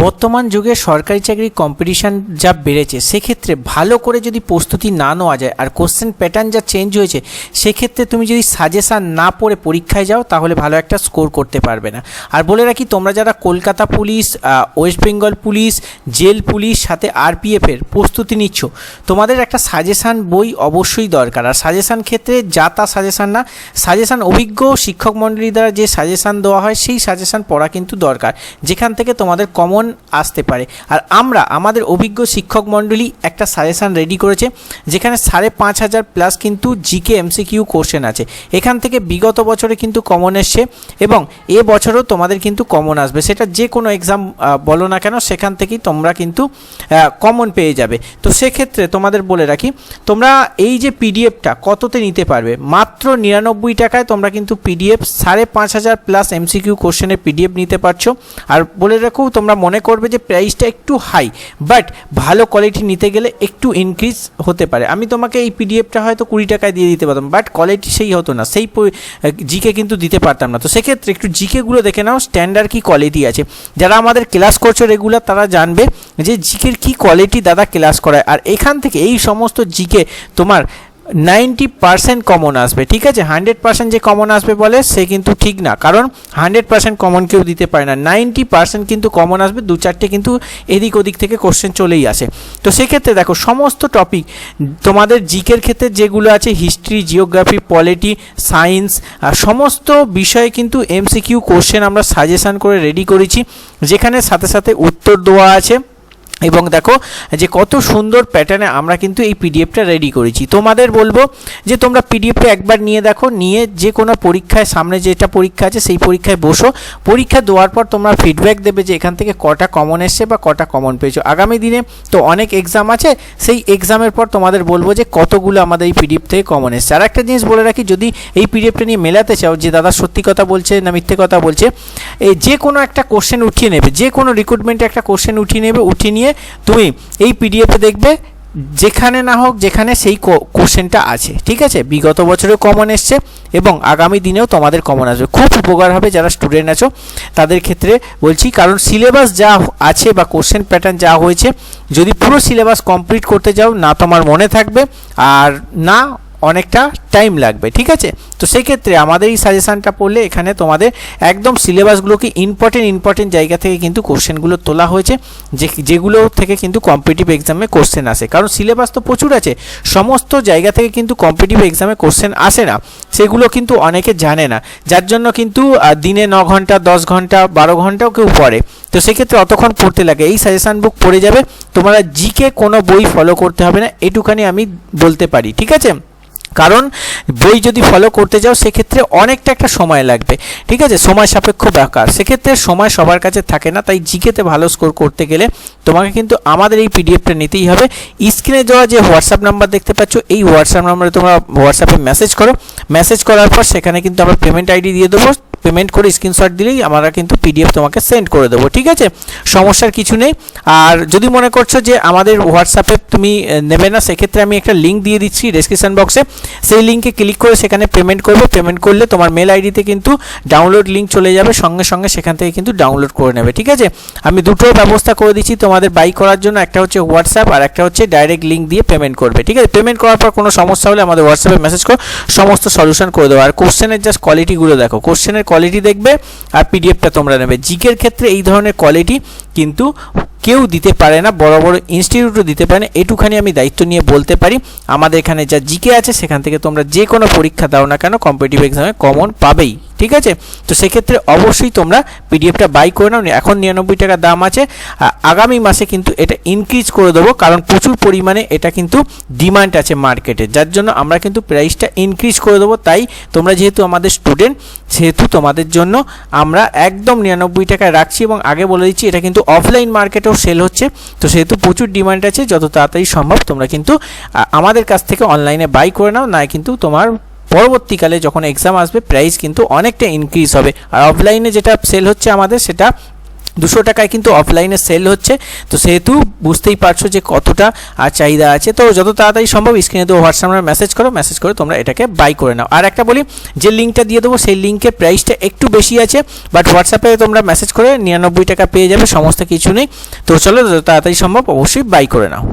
বর্তমান যুগে সরকারি চাকরির কম্পিটিশান যা বেড়েছে, সেক্ষেত্রে ভালো করে যদি প্রস্তুতি না নেওয়া যায় আর কোশ্চেন প্যাটার্ন যা চেঞ্জ হয়েছে, সেক্ষেত্রে তুমি যদি সাজেশান না পড়ে পরীক্ষায় যাও, তাহলে ভালো একটা স্কোর করতে পারবে না। আর বলে রাখি, তোমরা যারা Kolkata police west Bengal police, jail police, সাথে আরপিএফের প্রস্তুতি নিচ্ছ, তোমাদের একটা সাজেশান বই অবশ্যই দরকার। আর সাজেশান ক্ষেত্রে যা তা সাজেশান না সাজেশান অভিজ্ঞ শিক্ষক মণ্ডলী দ্বারা যে সাজেশান দেওয়া হয়, সেই সাজেশান পড়া কিন্তু দরকার, যেখান থেকে তোমাদের কমন আসতে পারে। আর আমরা, আমাদের অভিজ্ঞ শিক্ষক মণ্ডলী একটা সাজেশান রেডি করেছে, যেখানে সাড়ে পাঁচ হাজার প্লাস কিন্তু জিকে এমসিকিউ কোশ্চেন আছে। এখান থেকে বিগত বছরে কিন্তু কমন এসছে এবং এ বছরও তোমাদের কিন্তু কমন আসবে। সেটা যে কোনো এক্সাম বলো না কেন, সেখান থেকেই তোমরা কিন্তু কমন পেয়ে যাবে। তো সেক্ষেত্রে তোমাদের বলে রাখি, তোমরা এই যে পিডিএফটা কততে নিতে পারবে? মাত্র নিরানব্বই টাকায় তোমরা কিন্তু পিডিএফ সাড়ে পাঁচ হাজার প্লাস এমসিকিউ কোশ্চেনের পিডিএফ নিতে পারছ। আর বলে রাখো, তোমরা মনে করবে যে প্রাইসটা একটু হাই বাট ভালো কোয়ালিটি নিতে গেলে একটু ইনক্রিজ হতে পারে। আমি তোমাকে এই পিডিএফটা হয়তো কুড়ি টাকায় দিয়ে দিতে পারতাম বাট কোয়ালিটি সেই হতো না। সেই জিকে কিন্তু দিতে পারতাম না। তো সেক্ষেত্রে একটু জিকেগুলো দেখে নাও স্ট্যান্ডার্ড কী কোয়ালিটি আছে। যারা আমাদের ক্লাস করছ রেগুলার তারা জানবে যে জিকের কী কোয়ালিটি দাদা ক্লাস করায়। আর এখান থেকে এই সমস্ত জিকে তোমার নাইনটি পার্সেন্ট কমন আসবে, ঠিক আছে? হান্ড্রেড পার্সেন্ট যে কমন আসবে বলে, সে কিন্তু ঠিক না। কারণ হান্ড্রেড পার্সেন্ট কমন কেউ দিতে পারে না। নাইনটি পার্সেন্ট কিন্তু কমন আসবে, দু চারটে কিন্তু এদিক ওদিক থেকে কোশ্চেন চলেই আসে। তো সেক্ষেত্রে দেখো, সমস্ত টপিক তোমাদের জিকের ক্ষেত্রে যেগুলো আছে হিস্ট্রি জিওগ্রাফি পলিটি সায়েন্স আর সমস্ত বিষয়ে কিন্তু এমসিকিউ কোশ্চেন আমরা সাজেশন করে রেডি করেছি। যেখানে সাথে সাথে উত্তর দেওয়া আছে। এবং দেখো যে কত সুন্দর প্যাটার্নে আমরা কিন্তু এই পিডিএফটা রেডি করেছি। তোমাদের বলব যে তোমরা পিডিএফটা একবার নিয়ে দেখো, নিয়ে যে কোনো পরীক্ষায়, সামনে যেটা পরীক্ষা আছে সেই পরীক্ষায় বসো। পরীক্ষা দেওয়ার পর তোমরা ফিডব্যাক দেবে যে এখান থেকে কটা কমন এসছে বা কটা কমন পেয়েছ। আগামী দিনে তো অনেক এক্সাম আছে, সেই এক্সামের পর তোমাদের বলব যে কতগুলো আমাদের এই পিডিএফ থেকে কমন এসছে। আর একটা জিনিস বলে রাখি, যদি এই পিডিএফটা নিয়ে মেলাতে চাও, যে দাদা সত্যি কথা বলছে না মিথ্যে কথা বলছে এই যে কোনো একটা কোশ্চেন উঠিয়ে নেবে, যে কোনো রিক্রুটমেন্টে একটা কোশ্চেন উঠিয়ে নেবে, উঠিয়ে নিয়ে তুমি এই পিডিএফে দেখবে যেখানে না হোক যেখানে সেই কোশ্চেনটা আছে, ঠিক আছে? বিগত বছরেও কমন এসছে এবং আগামী দিনেও তোমাদের কমন আসবে। খুব উপকার হবে যারা স্টুডেন্ট আছো, তাদের ক্ষেত্রে বলছি, কারণ সিলেবাস যা আছে বা কোশ্চেন প্যাটার্ন যা হয়েছে, যদি পুরো সিলেবাস কমপ্লিট করতে যাও, না তোমার মনে থাকবে, আর না অনেকটা টাইম লাগবে, ঠিক আছে? তো সেই ক্ষেত্রে আমাদের এই সাজেশানটা পড়লে এখানে তোমাদের একদম সিলেবাসগুলোকে ইম্পর্টেন্ট ইম্পর্টেন্ট জায়গা থেকে কিন্তু কোশ্চেনগুলো তোলা হয়েছে, যে যেগুলো থেকে কিন্তু কম্পিটিভ এক্সামে কোশ্চেন আসে। কারণ সিলেবাস তো প্রচুর আছে, সমস্ত জায়গা থেকে কিন্তু কম্পিটিভ এক্সামে কোশ্চেন আসে না, সেগুলো কিন্তু অনেকে জানে না। যার জন্য কিন্তু দিনে ন ঘণ্টা, দশ ঘণ্টা, বারো ঘন্টাও কেউ পড়ে। তো সেক্ষেত্রে অতক্ষণ পড়তে লাগে। এই সাজেশান বুক পড়ে যাবে, তোমরা জিকে কোনো বই ফলো করতে হবে না, এটুখানি আমি বলতে পারি, ঠিক আছে? কারণ বই যদি ফলো করতে যাও, সেক্ষেত্রে অনেকটা একটা সময় লাগবে। ঠিক আছে? সময় সাপেক্ষ ব্যাপার সেক্ষেত্রে সময় সবার কাছে থাকে না, তাই জিকেতে ভালো স্কোর করতে গেলে তোমাকে কিন্তু আমাদের এই পিডিএফটা নিতেই হবে। স্ক্রিনে যাওয়া যে হোয়াটসঅ্যাপ নাম্বার দেখতে পাচ্ছ, এই হোয়াটসঅ্যাপ নাম্বারে তোমরা হোয়াটসঅ্যাপে মেসেজ করো। মেসেজ করার পর সেখানে কিন্তু আমরা পেমেন্ট আইডি দিয়ে দেবো। পেমেন্ট করে স্ক্রিনশট দিলেই আমরা কিন্তু পিডিএফ তোমাকে সেন্ড করে দেবো, ঠিক আছে? সমস্যার কিছু নেই। আর যদি মনে করছ যে আমাদের হোয়াটসঅ্যাপে তুমি নেবে না, সেক্ষেত্রে আমি একটা লিঙ্ক দিয়ে দিচ্ছি ডেসক্রিপশন বক্সে সেই লিঙ্কে ক্লিক করে সেখানে পেমেন্ট করবে। পেমেন্ট করলে তোমার মেল আইডিতে কিন্তু ডাউনলোড লিঙ্ক চলে যাবে। সঙ্গে সঙ্গে সেখান থেকে কিন্তু ডাউনলোড করে নেবে, ঠিক আছে? আমি দুটো ব্যবস্থা করে দিচ্ছি তোমাদের বাই করার জন্য। একটা হচ্ছে হোয়াটসঅ্যাপ আর একটা হচ্ছে ডাইরেক্ট লিঙ্ক দিয়ে পেমেন্ট করবে, ঠিক আছে? পেমেন্ট করার পর কোনো সমস্যা হলে আমাদের হোয়াটসঅ্যাপে মেসেজ করো। সমস্ত সলিউশন করে দেবো। আর কোশ্চেনের জাস্ট কোয়ালিটিগুলো দেখো। কোশ্চেনের কোয়ালিটি দেখবে আর পিডিএফটা তোমরা নেবে। জিকের ক্ষেত্রে এই ধরনের কোয়ালিটি কিন্তু কেউ দিতে পারে না, বড় বড় ইনস্টিটিউটও দিতে পারে না। এটুখানি আমি দায়িত্ব নিয়ে বলতে পারি। আমাদের এখানে যা জিকে আছে, সেখান থেকে তোমরা যে কোনো পরীক্ষা দাও না কেন কম্পিটিভ এক্সামে কমন পাবেই। ঠিক আছে? তো সেক্ষেত্রে অবশ্যই তোমরা পিডিএফটা বাই করে নাও এখন নিরানব্বই টাকা দাম আছে। আগামী মাসে কিন্তু এটা ইনক্রিজ করে দেবো, কারণ প্রচুর পরিমাণে এটা কিন্তু ডিমান্ড আছে মার্কেটে যার জন্য আমরা কিন্তু প্রাইসটা ইনক্রিজ করে দেবো। তাই তোমরা যেহেতু আমাদের স্টুডেন্ট সেহেতু তোমাদের জন্য আমরা একদম নিরানব্বই টাকায় রাখছি এবং আগে বলে দিচ্ছি, এটা কিন্তু অফলাইন মার্কেটেও সেল হচ্ছে। তো সেহেতু প্রচুর ডিমান্ড আছে, যত তাড়াতাড়ি সম্ভব তোমরা কিন্তু আমাদের কাছ থেকে অনলাইনে বাই করে নাও, না কিন্তু তোমার পরবর্তীকালে যখন এক্সাম আসবে প্রাইস কিন্তু অনেকটা ইনক্রিজ হবে। আর অফলাইনে যেটা সেল হচ্ছে আমাদের, সেটা দুশো টাকায় কিন্তু অফলাইনে সেল হচ্ছে। তো সেহেতু বুঝতেই পারছ যে কতটা আর চাহিদা আছে। তো যত তাড়াতাড়ি সম্ভব স্ক্রিনে তো হোয়াটসঅ্যাপ মেসেজ করো মেসেজ করে তোমরা এটাকে বাই করে নাও। আর একটা বলি, যে লিঙ্কটা দিয়ে দেবো, সেই লিঙ্কের প্রাইসটা একটু বেশি আছে বাট হোয়াটসঅ্যাপে তোমরা মেসেজ করে নিরানব্বই টাকা পেয়ে যাবে, সমস্ত কিছু নেই। তো চলো, যত তাড়াতাড়ি সম্ভব অবশ্যই বাই করে নাও।